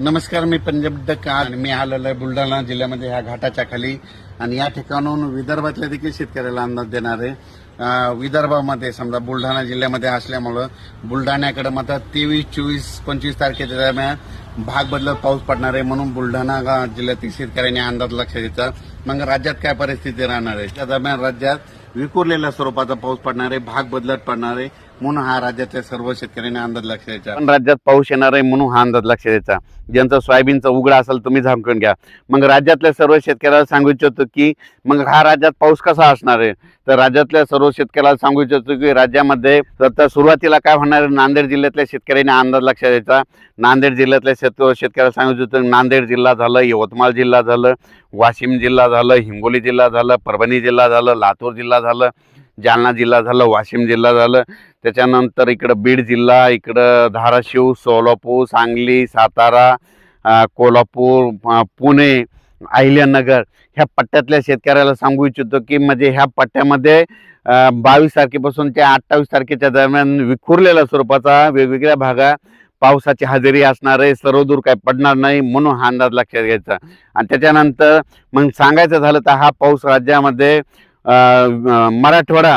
नमस्कार मी पंजाब डक्का आणि मी आलेलो आहे बुलढाणा जिल्ह्यामध्ये ह्या घाटाच्या खाली. आणि या ठिकाणाहून विदर्भातल्या देखील शेतकऱ्याला अंदाज देणार आहे. विदर्भामध्ये समजा बुलढाणा जिल्ह्यामध्ये असल्यामुळं बुलढाण्याकडे मात्र तेवीस चोवीस पंचवीस तारखेच्या दरम्यान भाग बदलत पाऊस पडणार आहे. म्हणून बुलढाणा जिल्ह्यातील शेतकऱ्यांनी अंदाज लक्षात घ्यायचा मग राज्यात काय परिस्थिती राहणार आहे? त्या दरम्यान राज्यात विखुरलेल्या स्वरूपाचा पाऊस पडणार आहे. भाग बदलत पडणार आहे. म्हणून हा राज्यातल्या सर्व शेतकऱ्यांनी अंदाज लक्ष द्यायचा. पण राज्यात पाऊस येणार आहे म्हणून हा अंदाज लक्ष द्यायचा. ज्यांचा सोयाबीनचा उघडा असेल तुम्ही झाकून घ्या. मग राज्यातल्या सर्व शेतकऱ्याला सांगू इच्छितो की मग हा राज्यात पाऊस कसा असणार आहे? तर राज्यातल्या सर्व शेतकऱ्याला सांगू इच्छितो की राज्यामध्ये तर सुरुवातीला काय होणार आहे? नांदेड जिल्ह्यातल्या शेतकऱ्यांनी अंदाज लक्ष द्यायचा. नांदेड जिल्ह्यातल्या शेत शेतकऱ्याला सांगू इच्छितो नांदेड जिल्हा झालं यवतमाळ जिल्हा झालं वाशिम जिल्हा झालं हिंगोली जिल्हा झालं परभणी जिल्हा झालं लातूर जिल्हा झालं जालना जिल्हा झालं वाशिम जिल्हा झालं त्याच्यानंतर इकडं बीड जिल्हा इकडं धाराशिव सोलापूर सांगली सातारा कोल्हापूर पुणे अहिल्यानगर ह्या पट्ट्यातल्या शेतकऱ्याला सांगू इच्छितो की म्हणजे ह्या पट्ट्यामध्ये बावीस तारखेपासून ते अठ्ठावीस तारखेच्या दरम्यान विखुरलेल्या स्वरूपाचा वेगवेगळ्या भागात पावसाची हजेरी असणार आहे सर्वदूर काय पडणार नाही म्हणून हा अंदाज लक्षात घ्यायचा. आणि त्याच्यानंतर मग सांगायचं झालं तर हा पाऊस राज्यामध्ये मराठवाडा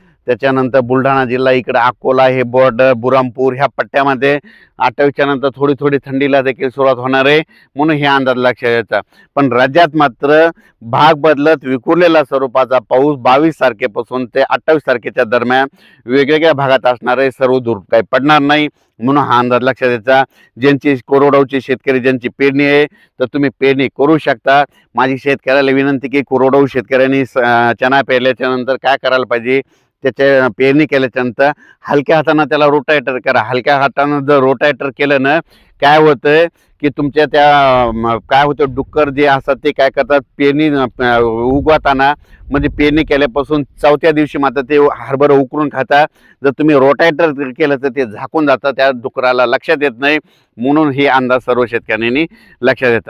त्याच्यानंतर बुलढाणा जिल्हा इकडे अकोला हे बॉर्डर बुरामपूर ह्या पट्ट्यामध्ये अठ्ठावीसच्या नंतर थोडी थोडी थंडीला देखील सुरुवात होणार आहे म्हणून हे अंदाज लक्षात यायचा पण राज्यात मात्र भाग बदलत विखुरलेला स्वरूपाचा पाऊस बावीस तारखेपासून ते अठ्ठावीस तारखेच्या दरम्यान वेगवेगळ्या भागात असणारे सर्व दूर काही पडणार नाही म्हणून हा अंदाज लक्षात द्यायचा. ज्यांची कोरडवाची शेतकरी ज्यांची पेरणी आहे तर तुम्ही पेरणी करू शकता. माझी शेतकऱ्याला विनंती की कोरोडाऊ शेतकऱ्यांनी चणा पेरल्याच्यानंतर काय करायला पाहिजे? त्याच्या पेरणी केल्याच्यानंतर हलक्या हातानं त्याला रोटायटर करा. हलक्या हातानं जर रोटायटर केलं ना काय होतं की तुमच्या त्या काय होतं डुक्कर जे असतात ते काय करतात पेरणी उगवताना म्हणजे पेरणी केल्यापासून चौथ्या दिवशी मात्र ते हरभरं उकरून खातात. जर तुम्ही रोटायटर केलं तर ते झाकून जातं त्या डुकराला लक्षात येत नाही. म्हणून हे अंदाज सर्व शेतकऱ्यांनी लक्षात येतात